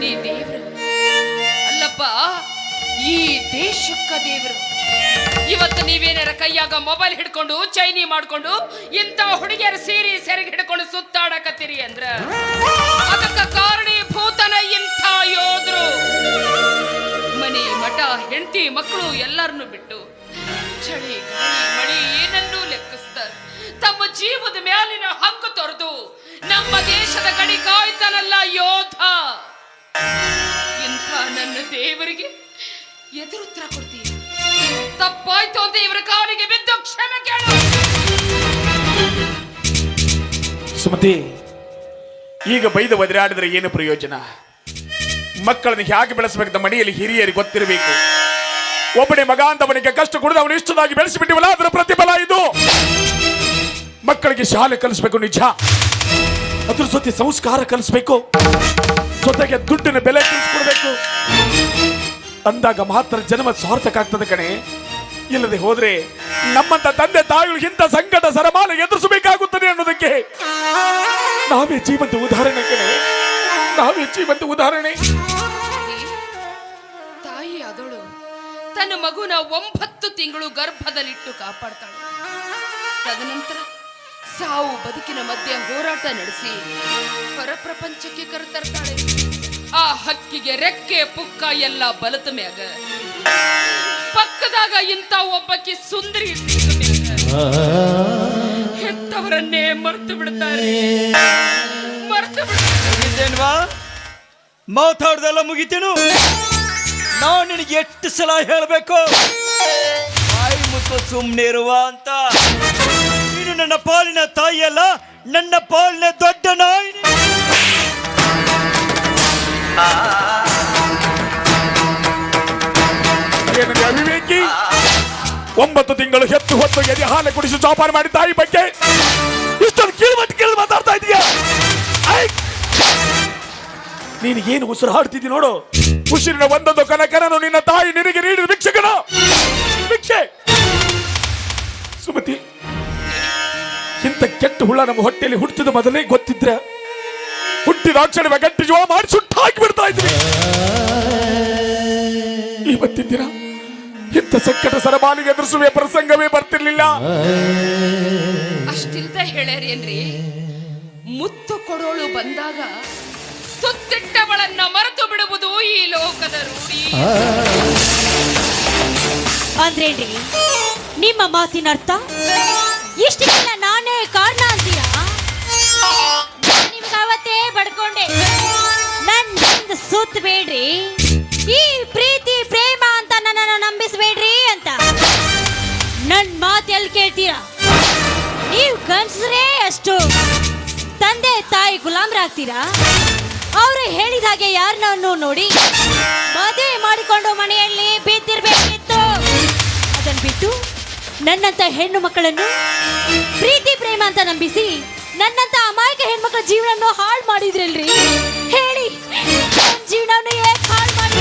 ಮನೆ ದೇವರು. ಅಲ್ಲಪ್ಪ, ಈ ದೇಶಕ್ಕ ದೇವರು. ಇವತ್ತು ನೀವೇನಾರ ಕೈಯಾಗ ಮೊಬೈಲ್ ಹಿಡ್ಕೊಂಡು, ಚೈನಿ ಮಾಡ್ಕೊಂಡು, ಇಂಥ ಹುಡುಗಿಯರ ಸೀರಿ ಸೆರೆಗೆ ಹಿಡ್ಕೊಂಡು ಸುತ್ತಾಡಕತ್ತೀರಿ ಅಂದ್ರ? ಅದಕ್ಕ ಕಾರಣೀಭೂತನ ಇಂಥ ಯೋಧರು ಮನೆ, ಮಠ, ಹೆಂಡತಿ, ಮಕ್ಕಳು ಎಲ್ಲರನ್ನು ಬಿಟ್ಟು ಚಳಿ ಮಳಿ ಏನನ್ನೂ ಲೆಕ್ಕಿಸ್ತಾರೆ. ತಮ್ಮ ಜೀವದ ಮ್ಯಾಲಿನ ಹಂಗು ತೊರೆದು ನಮ್ಮ ದೇಶದ ಗಡಿ ಕಾಯ್ತಾನಲ್ಲ ಯೋಧ. ಇಂಥ ನನ್ನ ದೇವರಿಗೆ ಎದುರುತ್ತರ ಕೊಡ್ತೀನಿ ತಪ್ಪಾಯ್ತು ಅಂತ ಇವರ ಕಾಲಿಗೆ ಬಿದ್ದು ಕ್ಷಮೆ ಕೇಳು. ಸುಮತಿ, ಈಗ ಬೈದು ಒದರಾಡಿದ್ರೆ ಏನು ಪ್ರಯೋಜನ? ಮಕ್ಕಳನ್ನು ಹೇಗೆ ಬೆಳೆಸಬೇಕಂತ ಮನೆಯಲ್ಲಿ ಹಿರಿಯರಿಗೆ ಗೊತ್ತಿರಬೇಕು. ಒಬ್ಬನೇ ಮಗ ಅಂತ ಕಷ್ಟ ಕೊಡದು ಅವನು ಇಷ್ಟದಾಗಿ ಬೆಳೆಸಿಬಿಟ್ಟಿವಲ್ಲ, ಅದರ ಪ್ರತಿಫಲ ಇದು. ಮಕ್ಕಳಿಗೆ ಶಾಲೆ ಕಲಿಸ್ಬೇಕು ನಿಜ. ಅದ್ರ ಜೊತೆ ಸಂಸ್ಕಾರ ಕಲಿಸ್ಬೇಕು. ಜೊತೆಗೆ ದುಡ್ಡಿನ ಬೆಲೆ ತಿಳಿಸ್ಕೊಡ್ಬೇಕು. ಅಂದಾಗ ಮಾತ್ರ ಜನ್ಮ ಸಾರ್ಥಕ ಆಗ್ತದೆ ಕಣೆ. ಇಲ್ಲದೆ ಹೋದ್ರೆ ನಮ್ಮಂತ ತಂದೆ ತಾಯಿಗಳು ಇಂಥ ಸಂಕಟ ಸರಮಾನ ಎದುರಿಸಬೇಕಾಗುತ್ತದೆ ಅನ್ನೋದಕ್ಕೆ ನಾವೇ ಜೀವಂತ ಉದಾಹರಣೆ ಕಣೆ. ನಾವೇ ಜೀವಂತ ಉದಾಹರಣೆ. ತಾಯಿ ಅದಳು ತನ್ನ ಮಗುನ ಒಂಬತ್ತು ತಿಂಗಳು ಗರ್ಭದಲ್ಲಿಟ್ಟು ಕಾಪಾಡ್ತಾಳೆ. ತದನಂತರ ಸಾವು ಬದುಕಿನ ಮಧ್ಯೆ ಹೋರಾಟ ನಡೆಸಿ ಹೊರ ಪ್ರಪಂಚಕ್ಕೆ ಕರೆತರ್ತಾಳೆ ಆ ಹಕ್ಕಿಗೆ ರೆಕ್ಕೆ, ಪುಕ್ಕ ಎಲ್ಲ ಬಲತ ಮ್ಯಾಗ. ಪಕ್ಕದಾಗ ಇಂಥ ಒಬ್ಬಕ್ಕೆ ಸುಂದರಿ ಹೆತ್ತವರನ್ನೇ ಮರೆತು ಬಿಡ್ತಾರೆ. ಮರೆತು ಬಿಡ್ತೇನ್ವಾ ಮಾತಾಡ್ದೆಲ್ಲ ಮುಗಿತೇನು? ನಾವು ನಿನಗೆ ಎಷ್ಟು ಸಲ ಹೇಳಬೇಕು? ಬಾಯಿ ಮುಚ್ಚು ಸುಮ್ಮನೆ ಇರುವ ಅಂತ. ನನ್ನ ಪಾಲಿನ ತಾಯಿಯಲ್ಲ, ನನ್ನ ಪಾಲಿನ ದೊಡ್ಡ ನಾಯಿ ಅವಿವೇಕಿ? ಒಂಬತ್ತು ತಿಂಗಳು ಹೆತ್ತು ಹೊತ್ತು ಎದೆ ಹಾಲು ಕುಡಿಸಿ ಜೋಪಾನ ಮಾಡಿ ತಾಯಿ ಬಗ್ಗೆ ಇಷ್ಟೊಂದು ಕೀಳ್ಮಟ್ಟು ಕೇಳಿ ಮಾತಾಡ್ತಾ ಇದೀಯ! ನೀನು ಏನು ಉಸಿರು ಹಾಡ್ತಿದ್ದಿ ನೋಡು? ಉಸಿರಿನ ಒಂದೊಂದು ಕನಕನನು ನಿನ್ನ ತಾಯಿ ನಿನಗೆ ನೀಡಿದ ಭಿಕ್ಷಕನ ಭಿಕ್ಷೆ! ಇಂಥ ಕೆಟ್ಟ ಹುಳ ನಮ್ಮ ಹೊಟ್ಟೆಯಲ್ಲಿ ಹುಟ್ಟಿದ ಮೊದಲೇ ಗೊತ್ತಿದ್ರೆ ಹುಟ್ಟಿದ ಅಕ್ಷರ ಗಟ್ಟಿ ಜೀವ ಮಾಡಿ ಸುಟ್ಟು ಹಾಕಿ ಬಿಡ್ತಾ ಇದ್ರಿ ಇವತ್ತಿನ ದಿನ ಇಂಥ ಸಂಕಟ ಸರಬಾಲಿಗೆ ಎದುರಿಸುವ ಪ್ರಸಂಗವೇ ಬರ್ತಿರ್ಲಿಲ್ಲ. ಅಷ್ಟಿಲ್ದ ಹೇಳ್ಯಾರೇನ್ರಿ ಮುತ್ತು ಕೊಡೋಳು ಬಂದಾಗ ಸುತ್ತಿಟ್ಟವಳನ್ನ ಮರೆತು ಬಿಡುವುದು ಈ ಲೋಕದ ರೂಢಿ. ಅಂದ್ರೇನ್ರಿ ನಿಮ್ಮ ಮಾತಿನ ಅರ್ಥ ಇಷ್ಟಕ್ಕೆಲ್ಲ ನಾನೇ ಕಾರಣ ಅಂತೀರಾ? ನಿಮ್ಗ್ ಅವತ್ತೇ ಬಡ್ಕೊಂಡೆ ನನ್ನ ಸುತ್ತ ಬೇಡ್ರಿ. ಈ ಪ್ರೀತಿ, ಪ್ರೇಮ ಅಂತ ನನ್ನನ್ನು ನಂಬಿಸ್ಬೇಡ್ರಿ ಅಂತ. ನನ್ನ ಮಾತು ಎಲ್ಲಿ ಕೇಳ್ತೀರಾ? ನೀವು ಕನ್ಸ್ರೇ ಅಷ್ಟು ತಂದೆ, ತಾಯಿ ಗುಲಾಮ್ರಾಗ್ತೀರಾ? ಅವರು ಹೇಳಿದ ಹಾಗೆ ಯಾರನ್ನೂ ನೋಡಿ ಮದುವೆ ಮಾಡಿಕೊಂಡು ಮನೆಯಲ್ಲಿ ಬಿದ್ದಿರ್ಬೇಕಿತ್ತು. ಅದನ್ನು ಬಿಟ್ಟು ನನ್ನಂತ ಹೆಣ್ಣು ಮಕ್ಕಳನ್ನು ಪ್ರೀತಿ, ಪ್ರೇಮ ಅಂತ ನಂಬಿಸಿ ನನ್ನಂತ ಅಮಾಯಕ ಹೆಣ್ಮಕ್ಳ ಜೀವನ ಹಾಳು ಮಾಡಿದ್ರಲ್ರಿ? ಹೇಳಿ, ನನ್ ಜೀವನವನ್ನು ಹಾಳು ಮಾಡಿ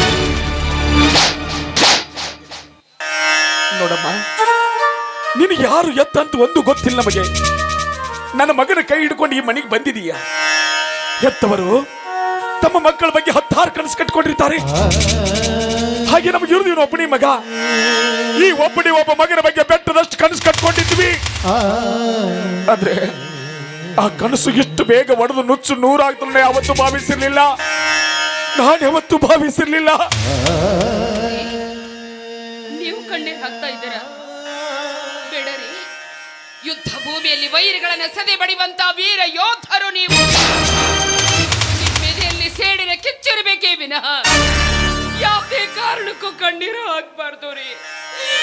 ನೋಡಮ್ಮ ನೀನು ಯಾರು ಎತ್ತಂತ ಒಂದು ಗೊತ್ತಿಲ್ಲ ನಮಗೆ. ನನ್ನ ಮಗನ ಕೈ ಹಿಡ್ಕೊಂಡು ಈ ಮನೆಗೆ ಬಂದಿದೀಯ? ಹೆತ್ತವರು ತಮ್ಮ ಮಕ್ಕಳ ಬಗ್ಗೆ ಹತ್ತಾರು ಕನಸು ಕಟ್ಕೊಂಡಿರ್ತಾರೆ ಹಾಗೆ ನಮಗೆ ಇರುದು ಇವನು ಒಬ್ಬನೇ ಮಗ. ಈ ಒಬ್ಬನೇ ಒಬ್ಬ ಮಗನ ಬಗ್ಗೆ ಬೆಟ್ಟದಷ್ಟು ಕನಸು ಕಟ್ಕೊಂಡಿದ್ವಿ. ಆದ್ರೆ ಆ ಕನಸು ಎಷ್ಟು ಬೇಗ ಒಡೆದು ನುಚ್ಚು ನೂರಾಗ್ತಾನೆ ಯಾವತ್ತು ಭಾವಿಸಿರ್ಲಿಲ್ಲ. ನಾನು ಯಾವತ್ತು ಭಾವಿಸಿರ್ಲಿಲ್ಲ. ನೀವು ಕಣ್ಣೀರ್ ಹಾಕ್ತಾ ಇದ್ದೀರಾ? ಬೇಡರಿ. ಯುದ್ಧ ಭೂಮಿಯಲ್ಲಿ ವೈರಿಗಳನ್ನ ಸದೆ ಬಡಿಯುವಂತ ವೀರ ಯೋಧರು ನೀವು. ಕಿಚ್ಚಿರಬೇಕೇ ವಿನಃ. ಯಾವುದೇ ಕಾರಣಕ್ಕೂ ಕಣ್ಣೀರು ಹಾಕ್ಬಾರ್ದು ರೀ.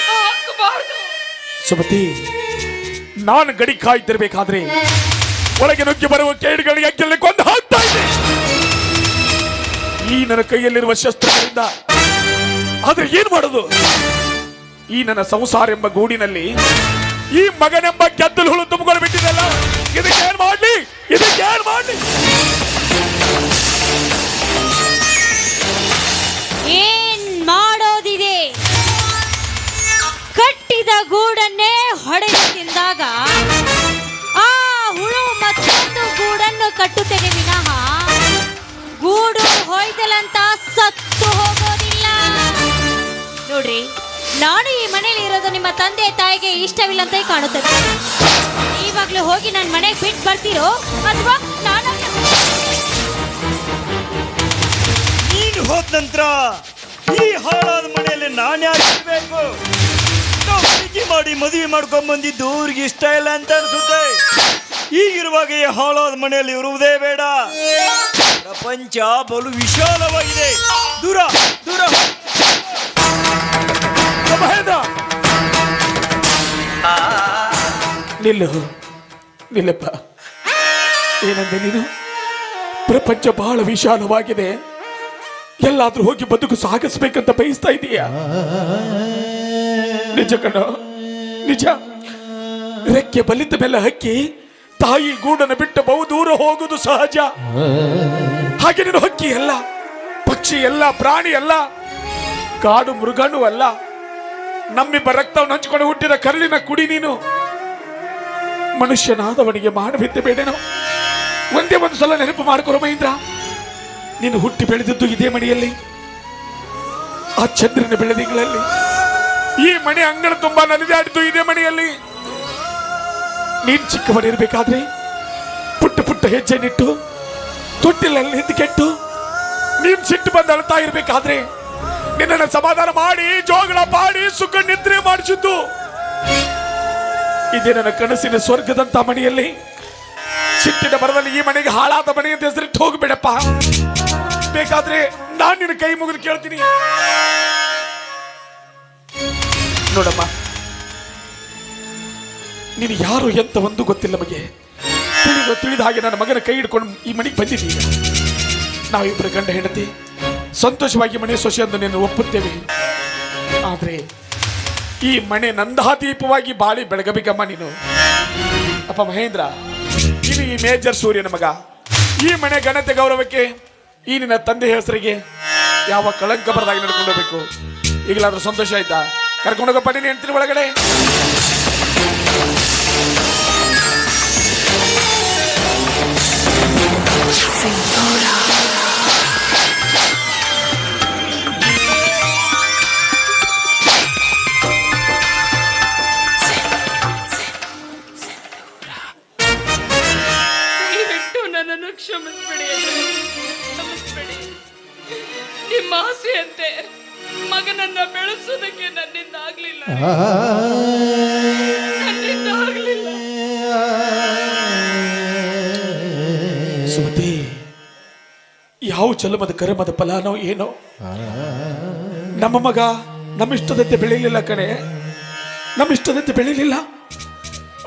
ಹಾಕಬಾರ್ದು. ಸುಮತಿ, ನಾನು ಗಡಿ ಕಾಯ್ತಿರ್ಬೇಕಾದ್ರೆ ಒಳಗೆ ನುಗ್ಗಿ ಬರುವ ಕೇಡುಗಳಿಗೆ ಅಕ್ಕಿಯಲ್ಲಿ ಕೊಂದು ಹಾಕ್ತಾ ಇದೆ ಈ ನನ್ನ ಕೈಯಲ್ಲಿರುವ ಶಸ್ತ್ರಗಳಿಂದ. ಆದ್ರೆ ಏನ್ ಮಾಡೋದು? ಈ ನನ್ನ ಸಂಸಾರ ಎಂಬ ಗೂಡಿನಲ್ಲಿ ಈ ಮಗನೆಂಬ ಗೆದ್ದಲು ಹುಳು ತುಂಬಿಕೊಂಡು ಬಿಟ್ಟಿದಲ್ಲ ಇದಕ್ಕೆ ಏನ್ ಮಾಡ್ಲಿ? ಇದಕ್ಕೆ ಏನ್ ಮಾಡ್ಲಿ? ಇಷ್ಟವಿಲ್ಲಂತೆ ಕಾಣುತ್ತದೆ. ಇವಾಗ್ಲೂ ಹೋಗಿ ನನ್ನ ಮನೆಗೆ ಬಿಟ್ಟು ಬರ್ತೀರೋ ಅಥವಾ ನಾನು ನೀನು ಹೋದ ನಂತರ ಈ ಹಾಳಾದ ಮನೆಯಲ್ಲಿ ನಾನು ಯಾರು ಪ್ರೀತಿ ಮಾಡಿ ಮದುವೆ ಮಾಡ್ಕೊಂಡ್ ಬಂದಿದ್ದು ಅವ್ರಿಗೆ ಇಷ್ಟ ಇಲ್ಲ ಅಂತ ಅನ್ಸುತ್ತೆ. ಈಗಿರುವಾಗ ಈ ಹಾಳಾದ ಮನೆಯಲ್ಲಿ ಇರುವುದೇ ಬೇಡ. ಪ್ರಪಂಚ ಬಲು ವಿಶಾಲವಾಗಿದೆ. ದೂರ ದೂರ. ನಿಲ್ಲು ನಿಲ್ಲಪ್ಪ. ಏನಂದೆ ನೀನು? ಪ್ರಪಂಚ ಬಹಳ ವಿಶಾಲವಾಗಿದೆ. ಎಲ್ಲಾದ್ರೂ ಹೋಗಿ ಬದುಕು ಸಾಗಿಸ್ಬೇಕಂತ ಬಯಸ್ತಾ ಇದೀಯ? ನಿಜ ಕಣ, ನಿಜ. ರೆಕ್ಕೆ ಬಲಿತ ಮೇಲೆ ಹಕ್ಕಿ ತಾಯಿ ಗೂಡನ್ನು ಬಿಟ್ಟು ಬಹು ದೂರ ಹೋಗುದು ಸಹಜ. ಹಾಗೆ ನೀನು ಹಕ್ಕಿ ಅಲ್ಲ, ಪಕ್ಷಿ ಎಲ್ಲ ಪ್ರಾಣಿ ಅಲ್ಲ, ಕಾಡು ಮೃಗನೂ ಅಲ್ಲ. ನಮ್ಮಿಬ್ಬ ರಕ್ತವನ್ನು ಹಂಚಿಕೊಂಡು ಹುಟ್ಟಿದ ಕರಳಿನ ಕುಡಿ ನೀನು. ಮನುಷ್ಯನಾದವನಿಗೆ ಮಾಡಬಿದ್ದೆ ಬೇಡೇನೋ? ಒಂದೇ ಒಂದು ಸಲ ನೆನಪು ಮಾಡಿಕೊರು ಮಹೇಂದ್ರ. ನೀನು ಹುಟ್ಟಿ ಬೆಳೆದಿದ್ದು ಇದೇ ಮನೆಯಲ್ಲಿ, ಆ ಚಂದ್ರನ ಬೆಳೆದಿಗಳಲ್ಲಿ ಈ ಮನೆ ಅಂಗಣ ತುಂಬಾ ನಲಿದಾಡಿದ್ದು ಇದೇ ಮನೆಯಲ್ಲಿ. ನೀನ್ ಚಿಕ್ಕವನಿರ್ಬೇಕಾದ್ರೆ ಪುಟ್ಟ ಪುಟ್ಟ ಹೆಜ್ಜೆ ನಿಟ್ಟು ತೊಟ್ಟಿಲಲ್ಲಿ ನಿಂತು ಕೆಟ್ಟು, ನೀನ್ ಸಿಟ್ಟು ಬಂದು ಅಳ್ತಾ ಇರ್ಬೇಕಾದ್ರೆ ನಿನ್ನನ್ನು ಸಮಾಧಾನ ಮಾಡಿ, ಜೋಗಳ ಪಾಡಿ ಸುಖ ನಿದ್ರೆ ಮಾಡಿಸಿದ್ದು. ಇದೇ ನನ್ನ ಕನಸಿನ ಸ್ವರ್ಗದಂತ ಮನೆಯಲ್ಲಿ. ಚಿಟ್ಟಿನ ಬರದಲ್ಲಿ ಈ ಮನೆಗೆ ಹಾಳಾದ ಮನೆ ಅಂತ ಹೆಸರಿಟ್ಟು ಹೋಗ್ಬೇಡಪ್ಪ. ಬೇಕಾದ್ರೆ ನಾನು ನಿನ್ನ ಕೈ ಮುಗಿದು ಕೇಳ್ತೀನಿ. ನೋಡಮ್ಮ, ನೀನು ಯಾರು ಎಂತ ಒಂದು ಗೊತ್ತಿಲ್ಲ ನಮಗೆ. ತಿಳಿದು ತಿಳಿದ ಹಾಗೆ ನನ್ನ ಮಗನ ಕೈ ಹಿಡ್ಕೊಂಡು ಈ ಮನೆಗೆ ಬಂದಿದ್ದೀನಿ ನಾವಿಬ್ಬರು ಗಂಡ ಹೆಂಡತಿ, ಸಂತೋಷವಾಗಿ ಮನೆ ಸೊಸೆ ಎಂದು ನೀನು ಒಪ್ಪುತ್ತೇವೆ. ಆದ್ರೆ ಈ ಮನೆ ನಂದಾದೀಪವಾಗಿ ಬಾಳಿ ಬೆಳಗಬೇಕಮ್ಮ ನೀನು. ಅಪ್ಪ ಮಹೇಂದ್ರ ನೀನು ಈ ಮೇಜರ್ ಸೂರ್ಯನ ಮಗ, ಈ ಮನೆ ಘನತೆ ಗೌರವಕ್ಕೆ ಈ ನಿನ್ನ ತಂದೆ ಹೆಸರಿಗೆ ಯಾವ ಕಳಂಕ ಬರದಾಗಿ ನಡ್ಕೊಂಡೋಗ್ಬೇಕು ಈಗಲಾದ್ರೂ ಸಂತೋಷ ಆಯ್ತಾ? ಕರ್ಕೊಂಡೋಗಪ್ಪ ನೀನು ಹೇಳ್ತೀನಿ ಒಳಗಡೆ. ಸುಮತಿ ಯಾವ ಚಲಮದ ಕರ್ಮದ ಫಲಾನೋ ಏನೋ? ನಮ್ಮ ಮಗ ನಮ್ಮಿಷ್ಟದಂತೆ ಬೆಳೀಲಿಲ್ಲ ಕಣೆ. ನಮ್ಮಿಷ್ಟದಂತೆ ಬೆಳೀಲಿಲ್ಲ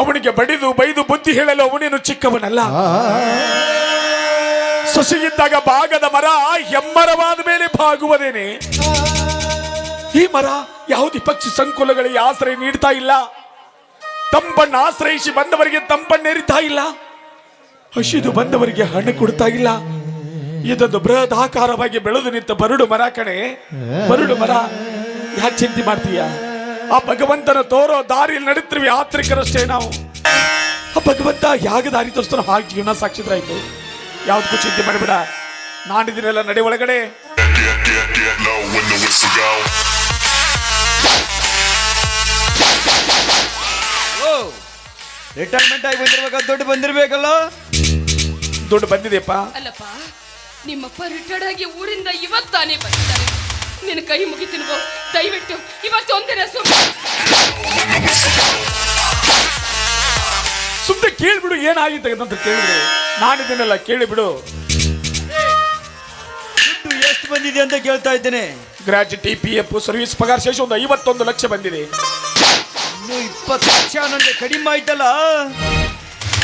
ಅವನಿಗೆ ಬಡಿದು ಬೈದು ಬುದ್ಧಿ ಹೇಳಲು ಅವನೇನು ಚಿಕ್ಕವನಲ್ಲ. ಸೊಸೆಗಿದ್ದಾಗ ಭಾಗದ ಮರ ಹೆಮ್ಮರವಾದ ಮೇಲೆ ಭಾಗುವುದೇನೆ ಈ ಮರ ಯಾವುದೇ ಪಕ್ಷಿ ಸಂಕುಲಗಳಿಗೆ ಆಶ್ರಯ ನೀಡ್ತಾ ಇಲ್ಲ. ತಂಪನ್ನು ಆಶ್ರಯಿಸಿ ಬಂದವರಿಗೆ ತಂಪನ್ನೇರಿತಾ ಇಲ್ಲ. ಹಸಿದು ಬಂದವರಿಗೆ ಹಣ್ಣು ಕೊಡ್ತಾ ಇಲ್ಲ. ಇದೊಂದು ಬೃಹದಾಕಾರವಾಗಿ ಬೆಳೆದು ನಿಂತ ಬರುಡು ಮರ ಕಣೆ. ಬರುಡು ಮರ, ಯಾಕೆ ಚಿಂತೆ ಮಾಡ್ತೀಯ? ಆ ಭಗವಂತನ ತೋರೋ ದಾರಿಯಲ್ಲಿ ನಡೀತೀವಿ ಆತ್ರಿಕರಷ್ಟೇ ನಾವು. ಆ ಭಗವಂತ ಯಾಗ ದಾರಿ ತೋರಿಸ್ತಾನೋ ಹಾಗೆ ಜೀವನ ಸಾಕ್ಷಿದ್ರಾಯ್ತು ಯಾವ್ದಕ್ಕೂ ಚಿಂತೆ ಮಾಡಬೇಡ. ನಾಡಿದಿನೆಲ್ಲ ನಡೆ ಒಳಗಡೆ. ರಿಟೈರ್ಮೆಂಟ್ ಆಗಿ ಬಂದಿರ್ಬೇಕಾದ ದೊಡ್ಡ ಬಂದಿರ್ಬೇಕಲ್ಲ? ದುಡ್ಡು ಬಂದಿದೆಯಪ್ಪ? ಅಲ್ಲಪ್ಪ ನಿಮ್ಮಪ್ಪ ರಿಟೈರ್ಡ್ ಆಗಿ ಊರಿಂದ ಇವತ್ತಾನೇ ಬಂದಿದ್ದಾರೆ. ನಿನ್ನ ಕೈ ಮುಗಿತೀನಿ ಗೋ. ದಯವಿಟ್ಟು ಇವತ್ತು ಒಂದಿನ ಸುಮ್ಮನೆ ಕೇಳಿಬಿಡು ಏನಾಗಿದೆ ಅಂತ ಕೇಳಿದ್ರೆ ನಾನಿದ್ದೀನಲ್ಲ ಕೇಳಿಬಿಡು. ದುಡ್ಡು ಎಷ್ಟು ಬಂದಿದೆ ಅಂತ ಕೇಳ್ತಾ ಇದ್ದೇನೆ. ಗ್ರಾಜ್ಯುಟಿ ಪಿ ಎಫ್ ಸರ್ವಿಸ್ ಪಗಾರ ಶೇಷ ಒಂದು ಐವತ್ತೊಂದು ಲಕ್ಷ ಬಂದಿದೆ. ಇನ್ನು ಇಪ್ಪತ್ತು ಲಕ್ಷ ನನಗೆ ಕಡಿಮೆ ಆಯ್ತಲ್ಲ?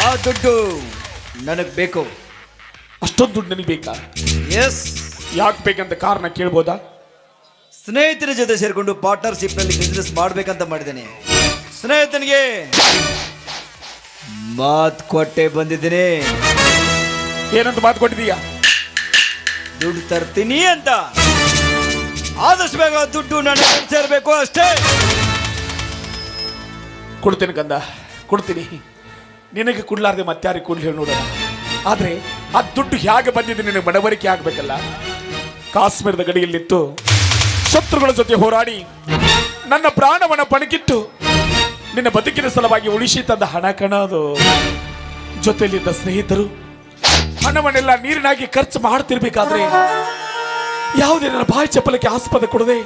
ಆ ದುಡ್ಡು ನನಗೆ ಬೇಕು. ಅಷ್ಟೊಂದು ದುಡ್ಡು ನನಗೆ ಬೇಕಾ? ಎಸ್ ಯಾಕೆ ಬೇಕಂತ ಕಾರಣ ಕೇಳ್ಬೋದಾ? ಸ್ನೇಹಿತರ ಜೊತೆ ಸೇರಿಕೊಂಡು ಪಾರ್ಟ್ನರ್ಶಿಪ್ನಲ್ಲಿ ಬಿಸ್ನೆಸ್ ಮಾಡ್ಬೇಕಂತ ಮಾಡಿದ್ದೇನೆ. ಸ್ನೇಹಿತನಿಗೆ ಮಾತ್ ಕೊಟ್ಟೆ ಬಂದಿದ್ದೀನಿ. ಏನಂತ ಮಾತು ಕೊಟ್ಟಿದೀಯ? ದುಡ್ಡು ತರ್ತೀನಿ ಅಂತ. ಆದಷ್ಟು ಬೇಗ ದುಡ್ಡು ನನ್ನ ಸೇರಬೇಕು ಅಷ್ಟೇ. ಕೊಡ್ತೀನಿ ಕಂದ. ಕೊಡ್ತೀನಿ. ನಿನಗೆ ಕೊಡ್ಲಾರ್ದೆ ಮತ್ತಾರಿಗೆ ಕೊಡ್ಲಿ ಹೇಳಿ ನೋಡೋಣ. ಆದರೆ ಆ ದುಡ್ಡು ಹೇಗೆ ಬಂದಿದೆ ನಿನಗೆ ಮನವರಿಕೆ ಆಗಬೇಕಲ್ಲ? ಕಾಶ್ಮೀರದ ಗಡಿಯಲ್ಲಿತ್ತು ಶತ್ರುಗಳ ಜೊತೆ ಹೋರಾಡಿ ನನ್ನ ಪ್ರಾಣವನ್ನು ಪಣಕಿಟ್ಟು ನಿನ್ನ ಬದುಕಿನ ಸಲುವಾಗಿ ಉಳಿಸಿ ತಂದ ಹಣ ಕಣ ಅದು ಜೊತೆಯಲ್ಲಿದ್ದ ಸ್ನೇಹಿತರು ಹಣವನ್ನೆಲ್ಲ ನೀರಿನಾಗಿ ಖರ್ಚು ಮಾಡ್ತಿರ್ಬೇಕಾದ್ರೆ ಯಾವುದೇ ನನ್ನ ಬಾಯಿ ಚಪ್ಪಲಕ್ಕೆ ಆಸ್ಪದ ಕೊಡದೆ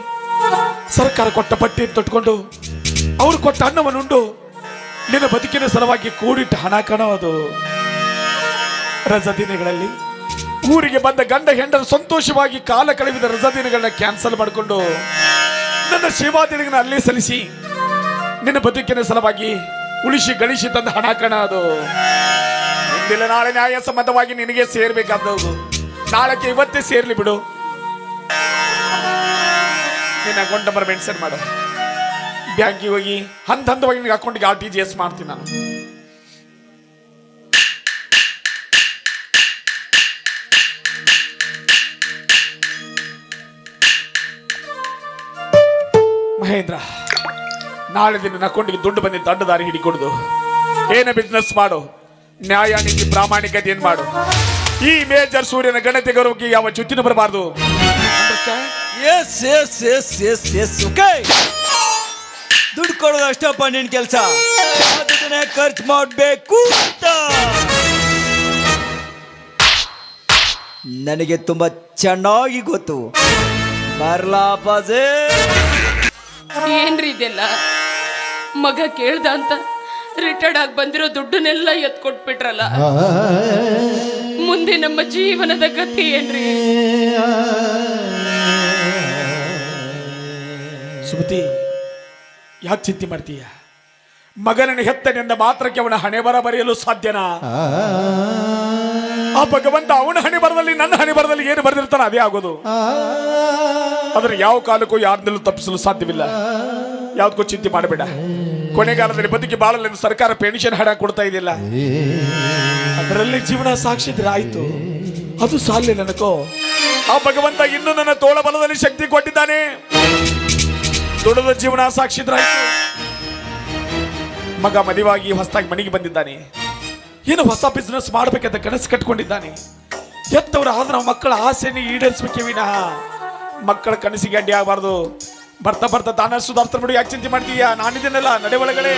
ಸರ್ಕಾರ ಕೊಟ್ಟ ಪಟ್ಟಿ ತೊಟ್ಕೊಂಡು ಅವರು ಕೊಟ್ಟ ಅನ್ನವನ್ನುಂಡು ನಿನ್ನ ಬದುಕಿನ ಸಲುವಾಗಿ ಕೂಡಿಟ್ಟ ಹಣ ಕಣ ಅದು ರಜಾ ದಿನಗಳಲ್ಲಿ ಊರಿಗೆ ಬಂದ ಗಂಡ ಹೆಂಡರು ಸಂತೋಷವಾಗಿ ಕಾಲ ಕಳೆವಿದ ರಜಾ ದಿನಗಳನ್ನ ಕ್ಯಾನ್ಸಲ್ ಮಾಡಿಕೊಂಡು ನನ್ನ ಸೇವಾ ದಿನಗಳನ್ನ ಅಲ್ಲೇ ಸಲ್ಲಿಸಿ ನಿನ್ನ ಬದುಕಿನ ಸಲುವಾಗಿ ಉಳಿಸಿ ಗಳಿಸಿ ತಂದ ಹಣ ಕಣ ಅದು ಇಂದಿಲ್ಲ ನಾಳೆ ನ್ಯಾಯ ಸಂಬಂಧವಾಗಿ ನಿನಗೆ ಸೇರ್ಬೇಕಾದವು ನಾಳಕ್ಕೆ ಇವತ್ತೇ ಸೇರ್ಲಿ ಬಿಡು. ನಿನ್ನ ಗೊಂಡಂಬರ್ ಮೆನ್ಷನ್ ಮಾಡು. ಬ್ಯಾಂಕಿಗೆ ಹೋಗಿ ಹಂತ ಹಂತವಾಗಿ ನಿನಗೆ ಅಕೌಂಟ್ಗೆ ಆರ್ ಟಿ ಜಿ ಎಸ್ ಮಾಡ್ತೀನಿ ನಾನು. ಮಹೇಂದ್ರ ನಾಳೆ ದಿನ ಅಕೌಂಟಿಗೆ ದುಡ್ಡು ಬಂದಿದ್ದು ದಡ್ಡ ದಾರಿ ಹಿಡಿಕೊಡುದು ಏನ ಬಿಸ್ನೆಸ್ ಮಾಡು ನ್ಯಾಯ ನೀತಿ ಪ್ರಾಮಾಣಿಕತೆ ಏನ್ ಮಾಡು. ಈ ಮೇಜರ್ ಸೂರ್ಯನ ಗಣತೆ ಗೌರವಕ್ಕೆ ಯಾವ ಚ್ಯುತಿನೂ ಬರಬಾರ್ದು. Understand? Yes yes yes yes yes okay ದುಡ್ಡು ಕೊಡೋದು ಅಷ್ಟಪ್ಪ ನಿನ್ ಕೆಲಸ. ಅದನ್ನ ಖರ್ಚು ಮಾಡಬೇಕು ಅಂತ. ನನಗೆ ತುಂಬಾ ಚೆನ್ನಾಗಿ ಗೊತ್ತು. ಬರ್ಲಾ ಬಾಜೆ ಏನ್ರಿ ಇದೆಲ್ಲ? ಮಗ ಕೇಳ್ದ ಅಂತ ರಿಟೈರ್ಡ್ ಆಗಿ ಬಂದಿರೋ ದುಡ್ಡನ್ನೆಲ್ಲ ಎತ್ಕೊಟ್ಬಿಟ್ರಲ್ಲ? ಮುಂದೆ ನಮ್ಮ ಜೀವನದ ಗತಿ ಏನ್ರಿ? ಸುಮತಿ ಯಾಕೆ ಚಿಂತೆ ಮಾಡ್ತೀಯ? ಮಗನನ್ನು ಹೆತ್ತನೆಂದ ಮಾತ್ರಕ್ಕೆ ಅವನ ಹಣೆ ಬರ ಬರೆಯಲು ಸಾಧ್ಯನಾ? ಆ. ಭಗವಂತ ಅವನ ಹಣೆ ಬರದಲ್ಲಿ ನನ್ನ ಹಣೆ ಬರದಲ್ಲಿ ಏನು ಬರೆದಿರ್ತಾನ ಅದೇ ಆಗೋದು. ಆದ್ರೆ ಯಾವ ಕಾಲಕ್ಕೂ ಯಾರನ್ನೂ ತಪ್ಪಿಸಲು ಸಾಧ್ಯವಿಲ್ಲ. ಯಾವ್ದಕ್ಕೂ ಚಿಂತೆ ಮಾಡಬೇಡ. ಕೊನೆಗಾಲದಲ್ಲಿ ಬದುಕಿ ಬಾಳಲ್ಲ ಸರ್ಕಾರ ಪೆನ್ಷನ್ ಹಣ ಕೊಡ್ತಾ ಇದೆಯಲ್ಲ? ಅದರಲ್ಲಿ ಜೀವನ ಸಾಕ್ಷಿದ್ರೆ ಆಯ್ತು. ಅದು ಸಾಲ ನನಕೋ ಆ ಭಗವಂತ ಇನ್ನು ನನ್ನ ತೋಳ ಬಲದಲ್ಲಿ ಶಕ್ತಿ ಕೊಟ್ಟಿದ್ದಾನೆ. ದುಡಿದ ಜೀವನ ಸಾಕ್ಷಿದ್ರಾಯ್ತು ಮಗ ಮದುವಾಗಿ ಹೊಸದಾಗಿ ಮನೆಗೆ ಬಂದಿದ್ದಾನೆ. ಏನು ಹೊಸ ಬಿಸ್ನೆಸ್ ಮಾಡಬೇಕಂತ ಕನಸು ಕಟ್ಕೊಂಡಿದ್ದಾನೆ. ಎತ್ತವರು ಆದ್ರೆ ನಾವು ಮಕ್ಕಳ ಆಸೆಯನ್ನು ಈಡೇರಿಸ್ಬೇಕೆ ವಿನಃ. ಮಕ್ಕಳ ಕನಸಿಗೆ ಅಡ್ಡಿ ಆಗಬಾರ್ದು. ಬರ್ತಾ ಬರ್ತಾ ತಾನ ಸುಧಾರ್ಥ ಬಿಡು ಯಾಕೆ ಚಿಂತೆ ಮಾಡ್ತೀಯ? ನಾನಿದ್ದೇನಲ್ಲ ನಡೆ ಒಳಗಡೆ.